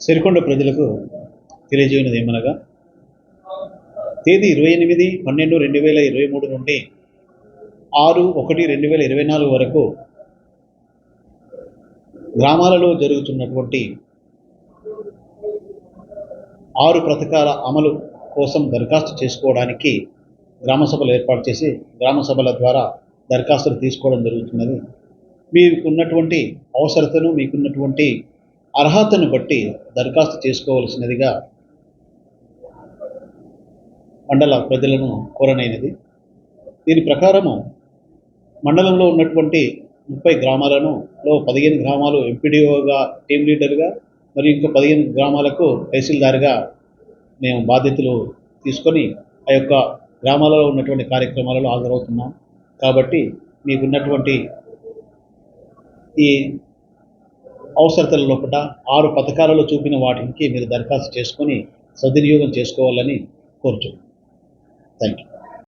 సిరికొండ ప్రజలకు తెలియజేయనిది ఏమనగా తేదీ ఇరవై ఎనిమిది పన్నెండు రెండు వేల ఇరవై మూడు నుండి ఆరు ఒకటి రెండు వేల ఇరవై నాలుగు వరకు గ్రామాలలో జరుగుతున్నటువంటి ఆరు పథకాల అమలు కోసం దరఖాస్తు చేసుకోవడానికి గ్రామసభలు ఏర్పాటు చేసి గ్రామసభల ద్వారా దరఖాస్తులు తీసుకోవడం జరుగుతున్నది. మీకున్నటువంటి అవసరతను మీకున్నటువంటి అర్హతను బట్టి దరఖాస్తు చేసుకోవలసినదిగా మండల ప్రజలను కోరనైనది. దీని ప్రకారము మండలంలో ఉన్నటువంటి ముప్పై గ్రామాలను లో పదిహేను గ్రామాలు ఎంపీడీఓగా టీం లీడర్గా మరియు ఇంకో పదిహేను గ్రామాలకు తహసీల్దార్గా మేము బాధ్యతలు తీసుకొని ఆ యొక్క గ్రామాలలో ఉన్నటువంటి కార్యక్రమాలలో హాజరవుతున్నాం. కాబట్టి మీకున్నటువంటి ఈ అవసరతల లోపల ఆరు పథకాలలో చూపిన వాటికి మీరు దరఖాస్తు చేసుకొని సద్వినియోగం చేసుకోవాలని కోరుచున్నాను. Thank you